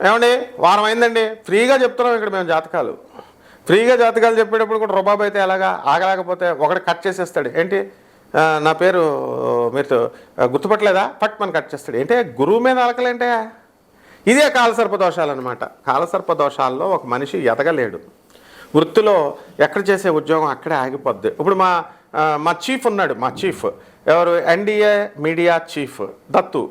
ఏమండి? వారం అయిందండి. ఫ్రీగా చెప్తున్నాం ఇక్కడ మేము జాతకాలు. ఫ్రీగా జాతకాలు చెప్పేటప్పుడు కూడా రుబాబు అయితే ఎలాగా ఆగలేకపోతే ఒకటి కట్ చేసేస్తాడు. ఏంటి? నా పేరు మీరు గుర్తుపట్టలేదా? పట్ కట్ చేస్తాడు. ఏంటి? గురువు మీద అలకలేంటే? ఇదే కాలసర్ప దోషాలు అనమాట కాలసర్ప దోషాల్లో ఒక మనిషి ఎదగలేడు. వృత్తిలో ఎక్కడ చేసే ఉద్యోగం అక్కడే ఆగిపోద్ది. ఇప్పుడు మా మా చీఫ్ ఉన్నాడు మా చీఫ్. ఎవరు? NDA media chief. దత్తు.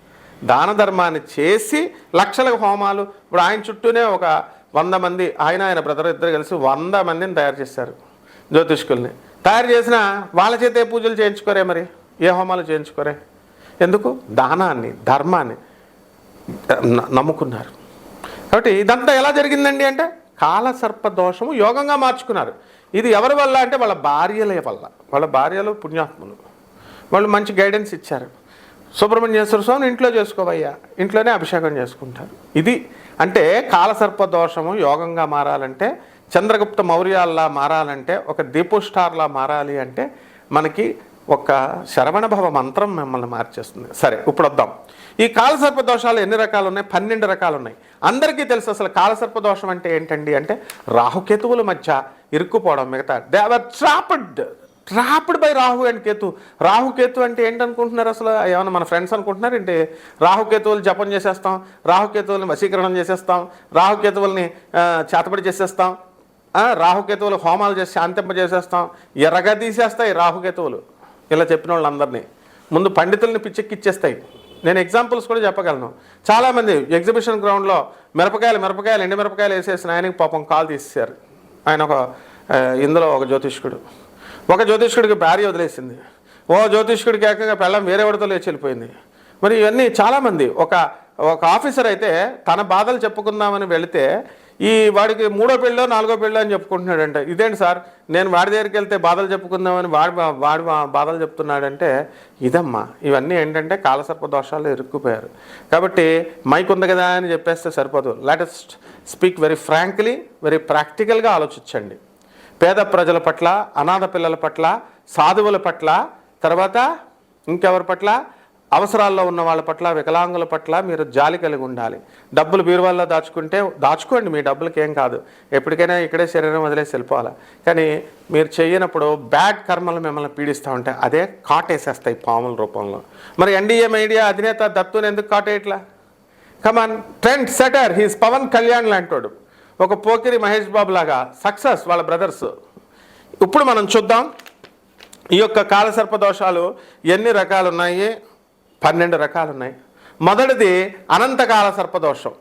దాన ధర్మాన్ని చేసి లక్షల హోమాలు. ఇప్పుడు ఆయన చుట్టూనే ఒక వంద మంది ఆయన ఆయన బ్రదర్ ఇద్దరు కలిసి వంద మందిని తయారు చేశారు జ్యోతిష్కుల్ని. తయారు చేసిన వాళ్ళ చేతే పూజలు చేయించుకోరే మరి? ఏ హోమాలు చేయించుకోరే? ఎందుకు? దానాన్ని ధర్మాన్ని నమ్ముకున్నారు. కాబట్టి ఇదంతా ఎలా జరిగిందండి అంటే కాలసర్ప దోషము యోగంగా మార్చుకున్నారు. ఇది ఎవరి వల్ల అంటే వాళ్ళ భార్యల వల్ల. వాళ్ళ భార్యలు పుణ్యాత్ములు. వాళ్ళు మంచి గైడెన్స్ ఇచ్చారు. సుబ్రహ్మణ్యేశ్వర స్వామిని ఇంట్లో చేసుకోవయ్యా. ఇంట్లోనే అభిషేకం చేసుకుంటారు. ఇది అంటే కాలసర్ప దోషము యోగంగా మారాలంటే చంద్రగుప్త మౌర్యాల్లా మారాలంటే ఒక దీపు స్టార్లా మారాలి అంటే మనకి ఒక శరవణభవ మంత్రం మిమ్మల్ని మార్చేస్తుంది. సరే ఇప్పుడు వద్దాం. ఈ కాలసర్ప దోషాలు ఎన్ని రకాలు ఉన్నాయి పన్నెండు రకాలు ఉన్నాయి అందరికీ తెలుసు అసలు కాలసర్ప దోషం అంటే ఏంటండి అంటే రాహుకేతువుల మధ్య ఇరుక్కుపోవడం మిగతా. They are trapped trapped by Rahu and Ketu. Rahu Ketu అంటే ఏంటనుకుంటున్నారు అసలు? ఏమైనా మన ఫ్రెండ్స్ అనుకుంటున్నారు? అంటే రాహుకేతువులు జపం చేసేస్తాం. రాహుకేతువులను వశీకరణం చేసేస్తాం. రాహుకేతువుల్ని ఆ, చేతబడి చేసేస్తాం. రాహుకేతువులు హోమాలు చేసి శాంతింప చేసేస్తాం. ఎర్రగా తీసేస్తాయి రాహుకేతువులు ఇలా చెప్పిన వాళ్ళందరినీ. ముందు పండితుల్ని పిచ్చెక్కిచ్చేస్తాయి. నేను ఎగ్జాంపుల్స్ కూడా చెప్పగలను. చాలామంది ఎగ్జిబిషన్ గ్రౌండ్లో మిరపకాయలు మిరపకాయలు ఎండి మిరపకాయలు వేసేసిన ఆయనకి పాపం కాల్ తీసేశారు. ఆయన ఒక ఇందులో ఒక జ్యోతిష్కుడు. ఒక జ్యోతిష్కుడికి భార్య వదిలేసింది. ఓ జ్యోతిష్కుడికి ఏకంగా పెళ్ళం వేరేవాడితో లేచి వెళ్ళిపోయింది. మరి ఇవన్నీ చాలామంది ఒక ఒక ఆఫీసర్ అయితే తన బాధలు చెప్పుకుందామని వెళితే ఈ వాడికి మూడో పెళ్ళో నాలుగో పెళ్ళో అని చెప్పుకుంటున్నాడంటే. ఇదేంటి సార్? నేను వాడి దగ్గరికి వెళ్తే బాధలు చెప్పుకుందామని వాడి వాడి బాధలు చెప్తున్నాడంటే ఇదమ్మా. ఇవన్నీ ఏంటంటే కాలసర్ప దోషాలు ఇరుక్కుపోయారు. కాబట్టి మైక్ ఉంది కదా అని చెప్పేస్తే సరిపోదు. Latest speak very frankly very ప్రాక్టికల్గా ఆలోచించండి. పేద ప్రజల పట్ల అనాథ పిల్లల పట్ల సాధువుల పట్ల తర్వాత ఇంకెవరి పట్ల? అవసరాల్లో ఉన్న వాళ్ళ పట్ల వికలాంగుల పట్ల మీరు జాలి కలిగి ఉండాలి. డబ్బులు బీరువాల్లో దాచుకుంటే దాచుకోండి మీ డబ్బులకి ఏం కాదు. ఎప్పటికైనా ఇక్కడే శరీరం వదిలేసి వెళ్ళిపోవాలి. కానీ మీరు చేయనప్పుడు బ్యాడ్ కర్మలు మిమ్మల్ని పీడిస్తూ ఉంటాయి. అదే కాటేసేస్తాయి పాముల రూపంలో. మరి ఎన్డీఏ మీడియా అధినేత దత్తుని ఎందుకు కాటేయట్లా? Come on trend setter he's Pawan Kalyan లాంటోడు. ఒక పోకిరి మహేష్ బాబు లాగా సక్సెస్ వాళ్ళ బ్రదర్స్. ఇప్పుడు మనం చూద్దాం. ఈ యొక్క కాలసర్ప దోషాలు ఎన్ని రకాలు ఉన్నాయి పన్నెండు రకాలు ఉన్నాయి మొదటిది అనంతకాల సర్పదోషం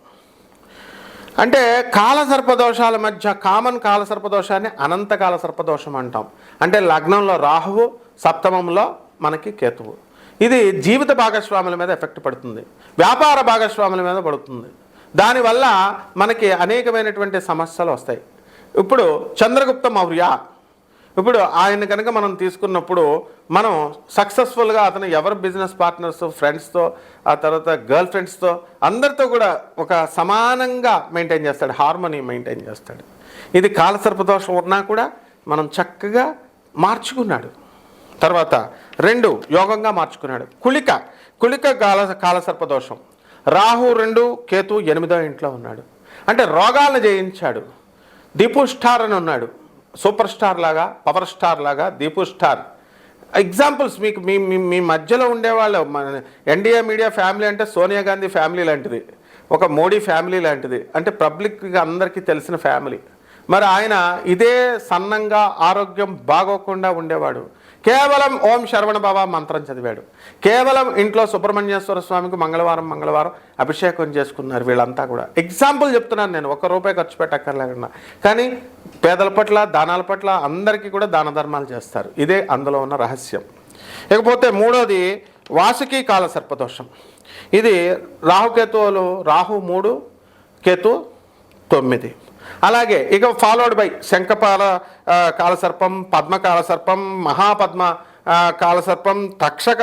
అంటే కాల సర్పదోషాల మధ్య కామన్ కాల సర్పదోషాన్ని అనంతకాల సర్పదోషం అంటాం. అంటే లగ్నంలో రాహువు సప్తమంలో మనకి కేతువు. ఇది జీవిత భాగస్వాముల మీద ఎఫెక్ట్ పడుతుంది. వ్యాపార భాగస్వాముల మీద పడుతుంది. దానివల్ల మనకి అనేకమైనటువంటి సమస్యలు వస్తాయి. ఇప్పుడు చంద్రగుప్త మౌర్య ఇప్పుడు ఆయన కనుక మనం తీసుకున్నప్పుడు మనం సక్సెస్ఫుల్గా అతను ఎవరి బిజినెస్ పార్ట్నర్స్ ఫ్రెండ్స్తో ఆ తర్వాత గర్ల్ ఫ్రెండ్స్తో అందరితో కూడా ఒక సమానంగా మెయింటైన్ చేస్తాడు హార్మోనీ మెయింటైన్ చేస్తాడు. ఇది కాలసర్పదోషం ఉన్నా కూడా మనం చక్కగా మార్చుకున్నాడు. తర్వాత రెండు యోగంగా మార్చుకున్నాడు. కుళిక కుళిక కాల కాలసర్పదోషం. రాహు రెండు కేతు ఎనిమిదో ఇంట్లో ఉన్నాడు. అంటే రోగాలను జయించాడు. దీపు స్టార్ అని ఉన్నాడు. సూపర్ స్టార్ లాగా పవర్ స్టార్ లాగా దీపు స్టార్. ఎగ్జాంపుల్స్ మీకు మీ మీ మధ్యలో ఉండేవాళ్ళు ఎన్డీఏ మీడియా ఫ్యామిలీ అంటే సోనియా గాంధీ ఫ్యామిలీ లాంటిది. ఒక మోడీ ఫ్యామిలీ లాంటిది. అంటే పబ్లిక్గా అందరికీ తెలిసిన ఫ్యామిలీ. మరి ఆయన ఇదే సన్నంగా ఆరోగ్యం బాగోకుండా ఉండేవాడు. కేవలం ఓం శరవణ బాబా మంత్రం చదివాడు. కేవలం ఇంట్లో సుబ్రహ్మణ్యేశ్వర స్వామికి మంగళవారం మంగళవారం అభిషేకం చేసుకున్నారు వీళ్ళంతా కూడా. ఎగ్జాంపుల్ చెప్తున్నాను నేను ఒక్క రూపాయి ఖర్చు పెట్టక్కర్లేకుండా. కానీ పేదల పట్ల దానాల పట్ల అందరికీ కూడా దాన ధర్మాలు చేస్తారు. ఇదే అందులో ఉన్న రహస్యం. ఇకపోతే మూడోది వాసుకి కాల సర్పదోషం. ఇది రాహుకేతువులు రాహు మూడు కేతు తొమ్మిది. అలాగే ఇక ఫాలోడ్ బై శంఖపాల కాలసర్పం పద్మకాల సర్పం మహాపద్మ కాలసర్పం తక్షక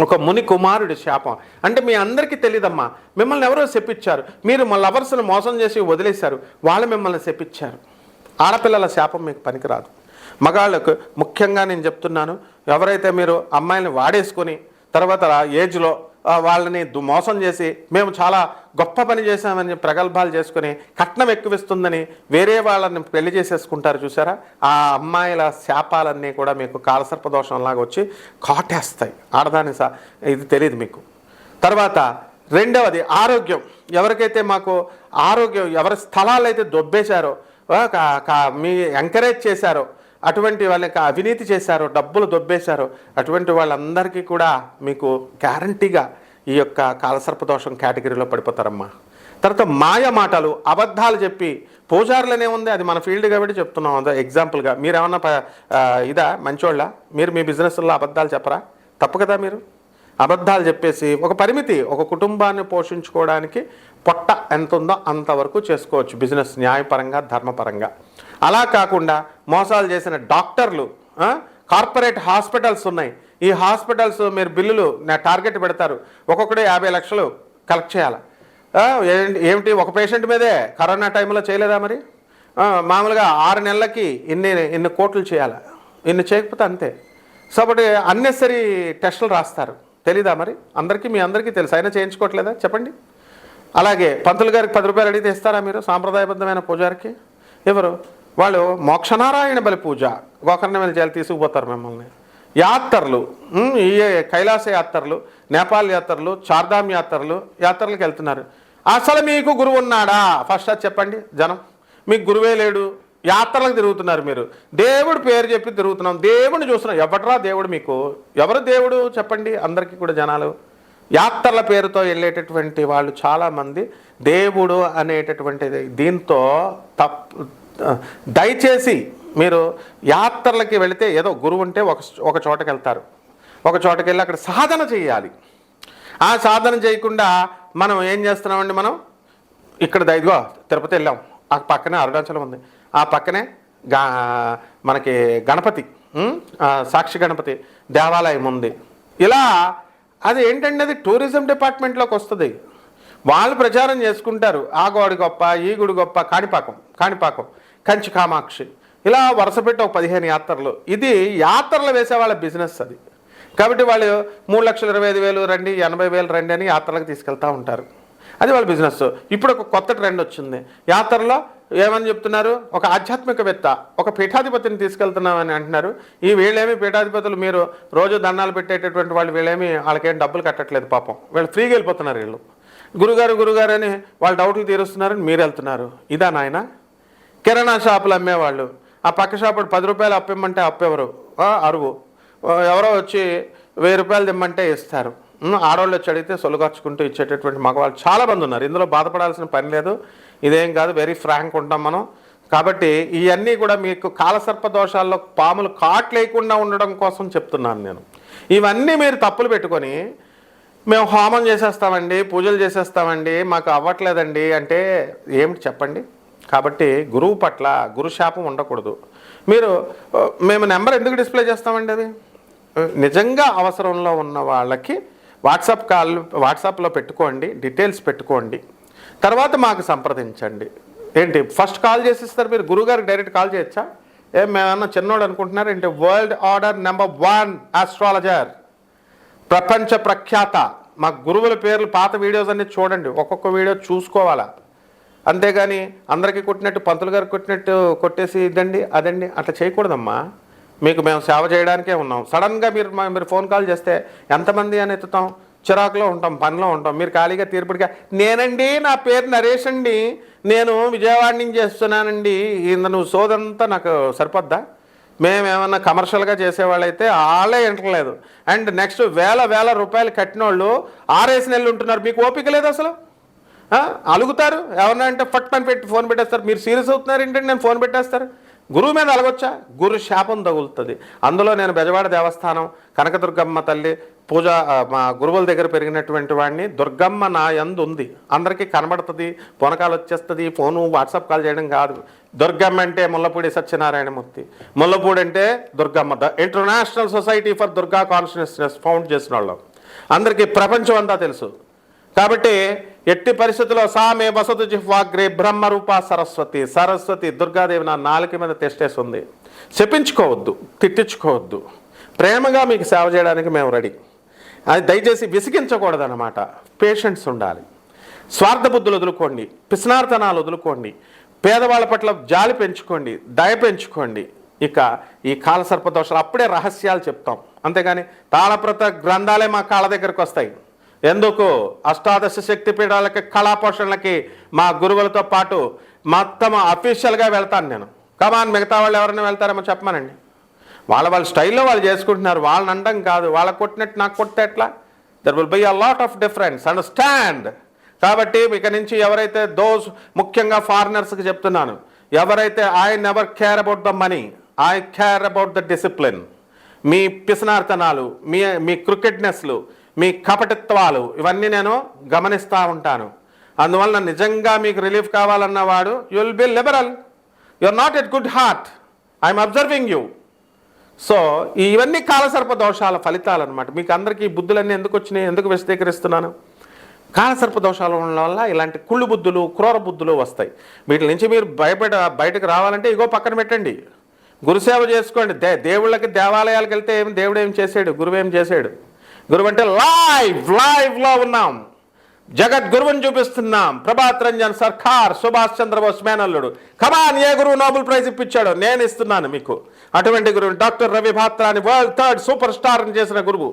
ఒక ముని కుమారుడి శాపం. అంటే మీ అందరికీ తెలియదమ్మా మిమ్మల్ని ఎవరో శపించారు. మీరు మా లవర్స్ను మోసం చేసి వదిలేశారు. వాళ్ళు మిమ్మల్ని శపించారు. ఆడపిల్లల శాపం మీకు పనికిరాదు. మగాళ్ళకు ముఖ్యంగా నేను చెప్తున్నాను. ఎవరైతే మీరు అమ్మాయిని వాడేసుకొని తర్వాత ఏజ్లో వాళ్ళని దు- మోసం చేసి మేము చాలా గొప్ప పని చేశామని ప్రగల్భాలు చేసుకుని కట్నం ఎక్కువిస్తుందని వేరే వాళ్ళని పెళ్ళి చేసేసుకుంటారు చూసారా ఆ అమ్మాయిల శాపాలన్నీ కూడా మీకు కాలసర్పదోషంలాగా వచ్చి కాటేస్తాయి. ఆడదాని సా ఇది తెలియదు మీకు. తర్వాత రెండవది ఆరోగ్యం. ఎవరికైతే మాకు ఆరోగ్యం ఎవరి స్థలాలు అయితే దొబ్బేశారో కా- మీ ఎంకరేజ్ చేశారో అటువంటి వాళ్ళకి అవినీతి చేశారో డబ్బులు దొబ్బేశారో. అటువంటి వాళ్ళందరికీ కూడా మీకు గ్యారంటీగా ఈ యొక్క కాలసర్పదోషం కేటగిరీలో పడిపోతారమ్మా. తర్వాత మాయ మాటలు అబద్ధాలు చెప్పి పూజారులనే ఉంది అది మన ఫీల్డ్ కాబట్టి చెప్తున్నాం. అదో ఎగ్జాంపుల్గా మీరు ఏమన్నా ఇదా? మంచోళ్ళ? మీరు మీ బిజినెస్లో అబద్ధాలు చెప్పరా? తప్పు కదా మీరు? అబద్ధాలు చెప్పేసి ఒక పరిమితి ఒక కుటుంబాన్ని పోషించుకోవడానికి పొట్ట ఎంత ఉందో అంతవరకు చేసుకోవచ్చు. బిజినెస్ న్యాయపరంగా ధర్మపరంగా. అలా కాకుండా మోసాలు చేసిన డాక్టర్లు కార్పొరేట్ హాస్పిటల్స్ ఉన్నాయి. ఈ హాస్పిటల్స్ మీరు బిల్లులు నా టార్గెట్ పెడతారు. ఒక్కొక్కడే యాభై లక్షలు కలెక్ట్ చేయాలి? ఏంటి ఏమిటి ఒక పేషెంట్ మీదే కరోనా టైంలో చేయలేదా మరి? మామూలుగా ఆరు నెలలకి ఇన్ని ఇన్ని కోట్లు చేయాలి? ఇన్ని చేయకపోతే అంతే. సో ఒకటి అన్నెసరీ టెస్టులు రాస్తారు. తెలీదా మరి? అందరికీ మీ అందరికీ తెలుసు. అయినా చేయించుకోవట్లేదా? చెప్పండి. అలాగే పంతులు గారికి పది రూపాయలు అడిగితే ఇస్తారా మీరు సాంప్రదాయబద్ధమైన పూజారికి? ఎవరు? వాళ్ళు మోక్షనారాయణ బలి పూజ గోకర్ణ మీద చేయాలి తీసుకుపోతారు మిమ్మల్ని. యాత్రలు ఈ కైలాస యాత్రలు నేపాల్ యాత్రలు చార్ధామ్ యాత్రలు యాత్రలకు వెళ్తున్నారు. అసలు మీకు గురువు ఉన్నాడా? ఫస్ట్ అది చెప్పండి జనం. మీకు గురువే లేడు యాత్రలకు తిరుగుతున్నారు మీరు. దేవుడు పేరు చెప్పి తిరుగుతున్నాం దేవుడిని చూస్తున్నాం. ఎవటరా దేవుడు మీకు? ఎవరు దేవుడు చెప్పండి అందరికీ కూడా జనాలు. యాత్రల పేరుతో వెళ్ళేటటువంటి వాళ్ళు చాలామంది దేవుడు అనేటటువంటిది దీంతో తప్పు దయచేసి మీరు యాత్రలకి వెళితే ఏదో గురువు ఉంటే ఒక ఒక చోటకి వెళ్తారు. ఒక చోటకి వెళ్ళి అక్కడ సాధన చేయాలి. ఆ సాధన చేయకుండా మనం ఏం చేస్తున్నామండి మనం? ఇక్కడ ద- ఇదిగో తిరుపతి వెళ్ళాం. ఆ పక్కనే అరుణాచలం ఉంది. ఆ పక్కనే గా మనకి గణపతి సాక్షి గణపతి దేవాలయం ఉంది. ఇలా అది ఏంటంటే అది? టూరిజం డిపార్ట్మెంట్లోకి వస్తుంది. వాళ్ళు ప్రచారం చేసుకుంటారు. ఆ గోడి గొప్ప ఈ గుడి గొప్ప కాణిపాకం కాణిపాకం కంచి కామాక్షి. ఇలా వరుస పెట్టి ఒక పదిహేను యాత్రలు. ఇది యాత్రలు వేసే వాళ్ళ బిజినెస్ అది. కాబట్టి వాళ్ళు మూడు లక్షల ఇరవై ఐదు వేలు రండి ఎనభై వేలు రండి అని యాత్రలకు తీసుకెళ్తూ ఉంటారు. అది వాళ్ళ బిజినెస్. ఇప్పుడు ఒక కొత్త ట్రెండ్ వచ్చింది. యాత్రలో ఏమని చెప్తున్నారు? ఒక ఆధ్యాత్మికవేత్త ఒక పీఠాధిపతిని తీసుకెళ్తున్నామని అంటున్నారు. ఈ వీళ్ళేమి పీఠాధిపతులు మీరు రోజు దండాలు పెట్టేటటువంటి వాళ్ళు వీళ్ళేమి వాళ్ళకేం డబ్బులు కట్టట్లేదు పాపం. వీళ్ళు ఫ్రీగా వెళ్ళిపోతున్నారు వీళ్ళు. గురుగారు గురుగారు అని వాళ్ళు డౌట్లు తీరుస్తున్నారని మీరు వెళ్తున్నారు. ఇదా నాయన? కిరాణా షాపులు అమ్మేవాళ్ళు. ఆ పక్క షాపుడు పది రూపాయలు అప్పిమ్మంటే అప్పెవరు? అరువు. ఎవరో వచ్చి వెయ్యి రూపాయలు తెమ్మంటే ఇస్తారు. ఆడవాళ్ళు వచ్చి అడిగితే సొలుగార్చుకుంటూ ఇచ్చేటటువంటి మగవాళ్ళు చాలా మంది ఉన్నారు. ఇందులో బాధపడాల్సిన పని లేదు. ఇదేం కాదు వెరీ ఫ్రాంక్ ఉంటాం మనం. కాబట్టి ఇవన్నీ కూడా మీకు కాలసర్ప దోషాల్లో పాములు కాట్లేయకుండా ఉండడం కోసం చెప్తున్నాను నేను. ఇవన్నీ మీరు తప్పులు పెట్టుకొని మేము హోమం చేసేస్తామండి పూజలు చేసేస్తామండి మాకు అవ్వట్లేదండి అంటే ఏమిటి చెప్పండి? కాబట్టి గురువు పట్ల గురుశాపం ఉండకూడదు. మీరు మేము నెంబర్ ఎందుకు డిస్ప్లే చేస్తామండి అది? నిజంగా అవసరంలో ఉన్న వాళ్ళకి వాట్సాప్ కాల్ వాట్సాప్లో పెట్టుకోండి డీటెయిల్స్ పెట్టుకోండి. తర్వాత మాకు సంప్రదించండి. ఏంటి ఫస్ట్ కాల్ చేసిస్తారు మీరు? గురుగారికి డైరెక్ట్ కాల్ చేయొచ్చా? ఏం మేమన్నా చిన్నోడు అనుకుంటున్నారు? ఏంటి world order number one astrologer. ప్రపంచ ప్రఖ్యాత. మా గురువుల పేర్లు పాత వీడియోస్ అన్నీ చూడండి. ఒక్కొక్క వీడియో చూసుకోవాలా? అంతేగాని అందరికీ కొట్టినట్టు పంతులు గారు కొట్టినట్టు కొట్టేసి ఇదండి అదండి అట్లా చేయకూడదమ్మా. మీకు మేము సేవ చేయడానికే ఉన్నాం. సడన్గా మీరు మీరు ఫోన్ కాల్ చేస్తే ఎంతమంది అని ఎత్తుతాం? చిరాకులో ఉంటాం పనిలో ఉంటాం. మీరు ఖాళీగా తీర్పుడిగా నేనండి నా పేరు నరేష్ అండి. నేను విజయవాడ నుంచి చేస్తున్నానండి. ఇంత నువ్వు సోదంతా నాకు సరిపోద్దా? మేము ఏమన్నా కమర్షియల్గా చేసేవాళ్ళైతే వాళ్ళే వింటలేదు అండ్ నెక్స్ట్ వేల వేల రూపాయలు కట్టిన వాళ్ళు ఆరేసి నెలలు ఉంటున్నారు. మీకు ఓపిక లేదు అసలు? అలుగుతారు? ఎవరన్నా అంటే ఫట్ పని పెట్టి ఫోన్ పెట్టేస్తారు. మీరు సీరియస్ అవుతున్నారు ఏంటంటే నేను ఫోన్ పెట్టేస్తారు. గురువు మీద అలగొచ్చా? గురు శాపం తగులుతుంది. అందులో నేను బెజవాడ దేవస్థానం కనకదుర్గమ్మ తల్లి పూజ మా గురువుల దగ్గర పెరిగినటువంటి వాడిని దుర్గమ్మ నా యందు ఉంది. అందరికీ కనబడుతుంది పొనకాలు వచ్చేస్తుంది ఫోను వాట్సాప్ కాల్ చేయడం కాదు. దుర్గమ్మ అంటే ముల్లపూడి సత్యనారాయణమూర్తి. ముల్లపూడి అంటే Durgamma. The international society for Durga consciousness found చేసిన వాళ్ళం. అందరికీ ప్రపంచం అంతా తెలుసు. కాబట్టి ఎట్టి పరిస్థితుల్లో సామే వసతు జిహ్వాగ్రే బ్రహ్మరూప సరస్వతి. సరస్వతి దుర్గాదేవి నా నాలుక మీద తెష్టేస్తుంది చెప్పించుకోవద్దు తిట్టించుకోవద్దు. ప్రేమగా మీకు సేవ చేయడానికి మేము రెడీ. అది దయచేసి విసిగించకూడదు అనమాట ఉండాలి. స్వార్థ బుద్ధులు వదులుకోండి పిస్నార్తనాలు వదులుకోండి పేదవాళ్ళ పట్ల జాలి పెంచుకోండి దయ పెంచుకోండి. ఇక ఈ కాలసర్పదోషాలు అప్పుడే రహస్యాలు చెప్తాం. అంతేగాని తాళప్రత గ్రంథాలే మా కాళ్ళ దగ్గరకు వస్తాయి. ఎందుకు? అష్టాదశ శక్తి పీఠాలకి కళాపోషణలకి మా గురువులతో పాటు మొత్తం అఫీషియల్గా వెళ్తాను నేను. కమాన్ మిగతా వాళ్ళు ఎవరైనా వెళ్తారేమో చెప్పమానండి. వాళ్ళ వాళ్ళ స్టైల్లో వాళ్ళు చేసుకుంటున్నారు. వాళ్ళని అండం కాదు. వాళ్ళ కొట్టినట్టు నాకు కొట్టే ఎట్లా? There will be a lot of difference understand కాబట్టి ఇక నుంచి ఎవరైతే దోస్ ముఖ్యంగా ఫారినర్స్కి చెప్తున్నాను ఎవరైతే I never care about the money I care about the discipline మీ పిసనార్తనాలు మీ మీ క్రికెట్నెస్లు మీ కపటిత్వాలు ఇవన్నీ నేను గమనిస్తూ ఉంటాను. అందువలన నిజంగా మీకు relief కావాలన్నవాడు you will be liberal you are not at good heart I'm observing you so ఇవన్నీ కాలసర్ప దోషాల ఫలితాలు అనమాట మీకు అందరికీ బుద్ధులన్నీ ఎందుకు వచ్చినాయి? ఎందుకు విశదీకరిస్తున్నాను? కాలసర్ప దోషాలు ఉండడం వల్ల ఇలాంటి కుళ్ళు బుద్ధులు క్రూర బుద్ధులు వస్తాయి. వీటి నుంచి మీరు భయపడ బయటకు రావాలంటే ఇగో పక్కన పెట్టండి. గురుసేవ చేసుకోండి. దే దేవుళ్ళకి దేవాలయాలకు వెళ్తే ఏం దేవుడు ఏం చేసాడు? గురువు ఏం చేశాడు గురువు అంటే లైవ్ లైవ్లో ఉన్నాం. జగద్గురువుని చూపిస్తున్నాం. ప్రభాత్ రంజన్ సర్కార్ సుభాష్ చంద్రబోస్ మేనల్లుడు. కమాన్ ఏ గురువు నోబెల్ ప్రైజ్ ఇప్పించాడు నేను ఇస్తున్నాను మీకు. అటువంటి గురువు doctor Ravi భాత్రాని world third super star చేసిన గురువు.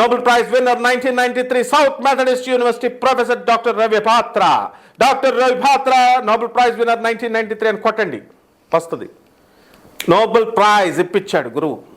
Nobel prize winner nineteen ninety three South Methodist university professor doctor Ravi Batra doctor Ravi Batra Nobel prize winner nineteen ninety three అని కొట్టండి. వస్తుంది. నోబెల్ ప్రైజ్ ఇప్పించాడు గురువు.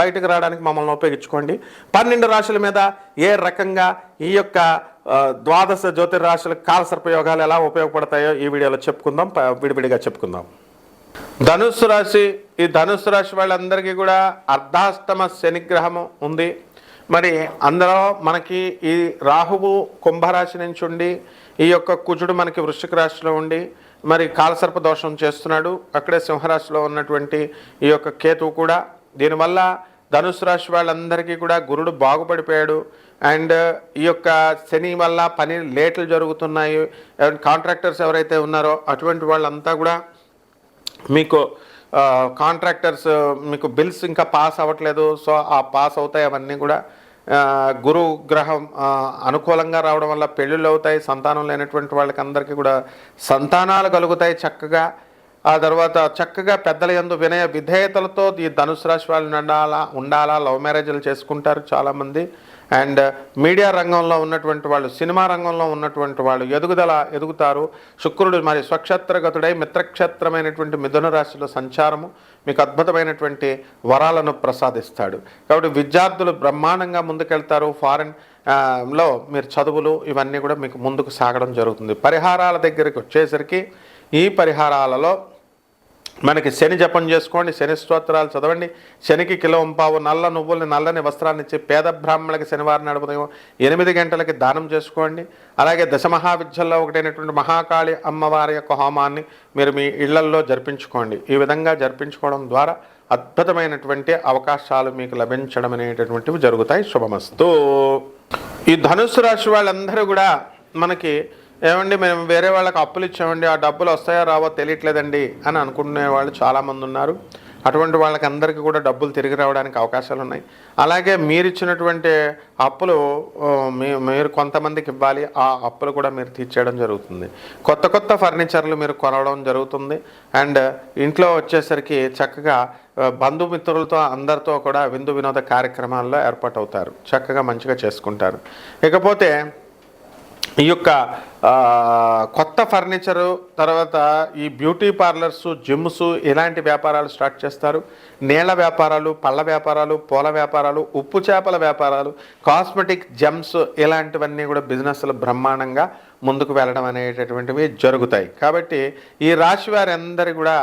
బయటకు రావడానికి మమ్మల్ని ఉపయోగించుకోండి. పన్నెండు రాశుల మీద ఏ రకంగా ఈ యొక్క ద్వాదశ జ్యోతిర్రాశుల కాలసర్ప యోగాలు ఎలా ఉపయోగపడతాయో ఈ వీడియోలో చెప్పుకుందాం. విడివిడిగా చెప్పుకుందాం. ధనుస్సు రాశి ఈ ధనుస్సు రాశి వాళ్ళందరికీ కూడా అర్ధాష్టమ శనిగ్రహము ఉంది. మరి అందులో మనకి ఈ రాహువు కుంభరాశి నుంచి ఉండి ఈ యొక్క కుజుడు మనకి వృశ్చిక రాశిలో ఉండి మరి కాలసర్ప దోషం చేస్తున్నాడు. అక్కడే సింహరాశిలో ఉన్నటువంటి ఈ యొక్క కేతువు కూడా దీనివల్ల ధనుసు రాశి వాళ్ళందరికీ కూడా గురుడు బాగుపడిపోయాడు. అండ్ ఈ యొక్క శని వల్ల పని లేట్లు జరుగుతున్నాయి. కాంట్రాక్టర్స్ ఎవరైతే ఉన్నారో అటువంటి వాళ్ళంతా కూడా మీకు కాంట్రాక్టర్స్ మీకు బిల్స్ ఇంకా పాస్ అవ్వట్లేదు. సో ఆ పాస్ అవుతాయి అవన్నీ కూడా గురు గ్రహం అనుకూలంగా రావడం వల్ల పెళ్ళిళ్ళు అవుతాయి. సంతానం లేనటువంటి వాళ్ళకి అందరికీ కూడా సంతానాలు కలుగుతాయి చక్కగా. ఆ తర్వాత చక్కగా పెద్దల యందు వినయ విధేయతలతో ఈ ధనుసు రాశి వాళ్ళు ఉండాలా ఉండాలా లవ్ మ్యారేజ్లు చేసుకుంటారు చాలామంది. అండ్ మీడియా రంగంలో ఉన్నటువంటి వాళ్ళు సినిమా రంగంలో ఉన్నటువంటి వాళ్ళు ఎదుగుదల ఎదుగుతారు. శుక్రుడు మరి స్వక్షేత్రగతుడై మిత్రక్షేత్రమైనటువంటి మిథున రాశిలో సంచారము. మీకు అద్భుతమైనటువంటి వరాలను ప్రసాదిస్తాడు. కాబట్టి విద్యార్థులు బ్రహ్మాండంగా ముందుకెళ్తారు. ఫారెన్లో మీరు చదువులు ఇవన్నీ కూడా మీకు ముందుకు సాగడం జరుగుతుంది. పరిహారాల దగ్గరికి వచ్చేసరికి ఈ పరిహారాలలో మనకి శని జపం చేసుకోండి శని స్తోత్రాలు చదవండి. శనికి కిలో పావు నల్ల నువ్వుల్ని నల్లని వస్త్రాన్ని ఇచ్చి పేద బ్రాహ్మణులకి శనివారం నడుపుదాం ఎనిమిది గంటలకి దానం చేసుకోండి. అలాగే దశమహావిద్యల్లో ఒకటైనటువంటి మహాకాళి అమ్మవారి యొక్క హోమాన్ని మీరు మీ ఇళ్ళల్లో జరిపించుకోండి. ఈ విధంగా జరిపించుకోవడం ద్వారా అద్భుతమైనటువంటి అవకాశాలు మీకు లభించడం అనేటటువంటివి జరుగుతాయి. శుభమస్తు. ఈ ధనుసు రాశి వాళ్ళందరూ కూడా మనకి ఏమండి మేము వేరే వాళ్ళకి అప్పులు ఇచ్చామండి ఆ డబ్బులు వస్తాయో రావో తెలియట్లేదండి అని అనుకునే వాళ్ళు చాలామంది ఉన్నారు. అటువంటి వాళ్ళకి అందరికీ కూడా డబ్బులు తిరిగి రావడానికి అవకాశాలు ఉన్నాయి. అలాగే మీరు ఇచ్చినటువంటి అప్పులు మీ- మీరు కొంతమందికి ఇవ్వాలి ఆ అప్పులు కూడా మీరు తీర్చేయడం జరుగుతుంది. కొత్త కొత్త ఫర్నిచర్లు మీరు కొనడం జరుగుతుంది. అండ్ ఇంట్లో వచ్చేసరికి చక్కగా బంధుమిత్రులతో అందరితో కూడా విందు వినోద కార్యక్రమాల్లో ఏర్పాటు అవుతారు చక్కగా మంచిగా చేసుకుంటారు. ఇకపోతే ఈ యొక్క కొత్త ఫర్నిచరు తర్వాత ఈ బ్యూటీ పార్లర్స్ జిమ్స్ ఇలాంటి వ్యాపారాలు స్టార్ట్ చేస్తారు. నీళ్ళ వ్యాపారాలు పళ్ళ వ్యాపారాలు పూల వ్యాపారాలు ఉప్పు చేపల వ్యాపారాలు కాస్మెటిక్ జెమ్స్ ఇలాంటివన్నీ కూడా బిజినెస్లు బ్రహ్మాండంగా ముందుకు వెళ్ళడం అనేటటువంటివి జరుగుతాయి. కాబట్టి ఈ రాశి వారి అందరి కూడా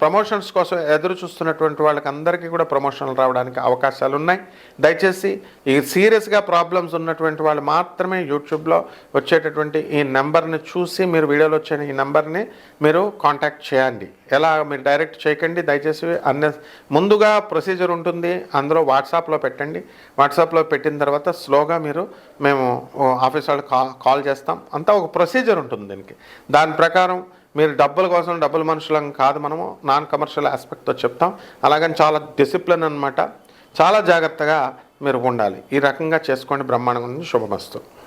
ప్రమోషన్స్ కోసం ఎదురు చూస్తున్నటువంటి వాళ్ళకి అందరికీ కూడా ప్రమోషన్లు రావడానికి అవకాశాలు ఉన్నాయి. దయచేసి ఈ సీరియస్గా ప్రాబ్లమ్స్ ఉన్నటువంటి వాళ్ళు మాత్రమే యూట్యూబ్లో వచ్చేటటువంటి ఈ నెంబర్ని చూసి మీరు వీడియోలో వచ్చిన ఈ నెంబర్ని మీరు కాంటాక్ట్ చేయండి. ఎలా మీరు డైరెక్ట్ చేయకండి దయచేసి అన్న ముందుగా ప్రొసీజర్ ఉంటుంది అందులో వాట్సాప్లో పెట్టండి. వాట్సాప్లో పెట్టిన తర్వాత స్లోగా మీరు మేము ఆఫీస్ వాళ్ళు కాల్ కాల్ చేస్తాం. అంతా ఒక ప్రొసీజర్ ఉంటుంది దీనికి. దాని ప్రకారం మీరు డబ్బుల కోసం డబ్బుల మనుషులం కాదు మనము నాన్ కమర్షియల్ ఆస్పెక్ట్తో చెప్తాం. అలాగని చాలా డిసిప్లిన్ అన్నమాట. చాలా జాగ్రత్తగా మీరు ఉండాలి. ఈ రకంగా చేసుకోండి. బ్రహ్మాండం ఉంది. శుభమస్తు.